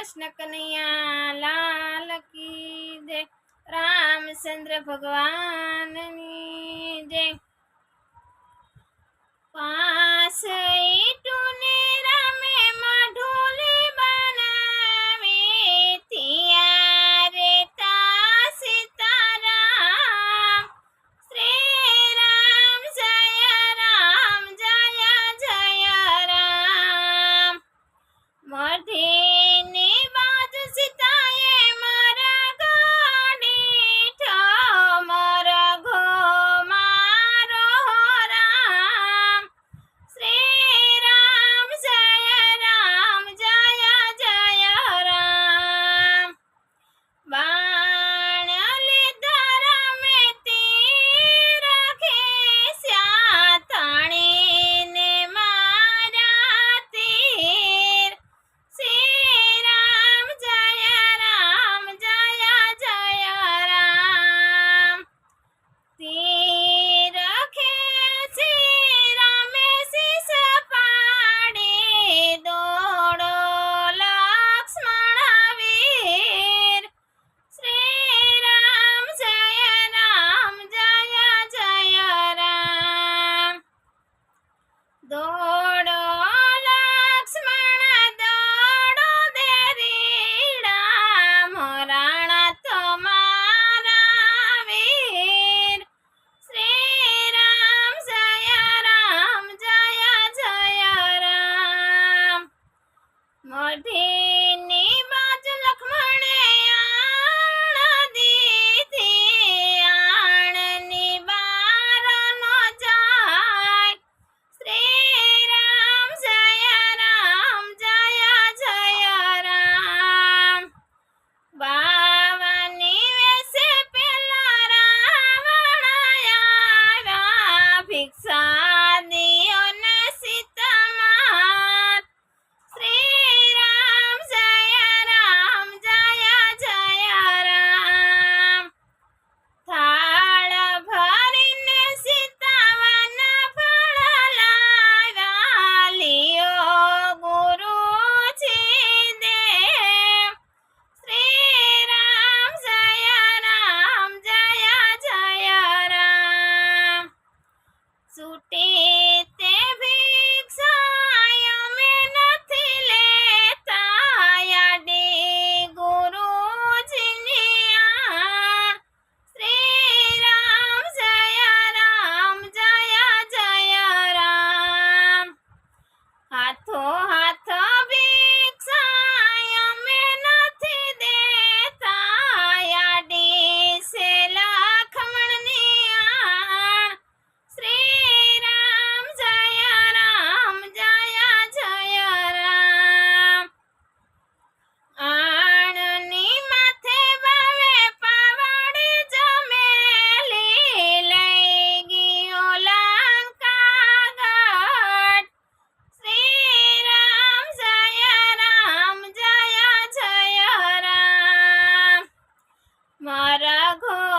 કૃષ્ણ કનૈયા લાલ કી જય. રામચંદ્ર ભગવાનની જય. પાસ সারা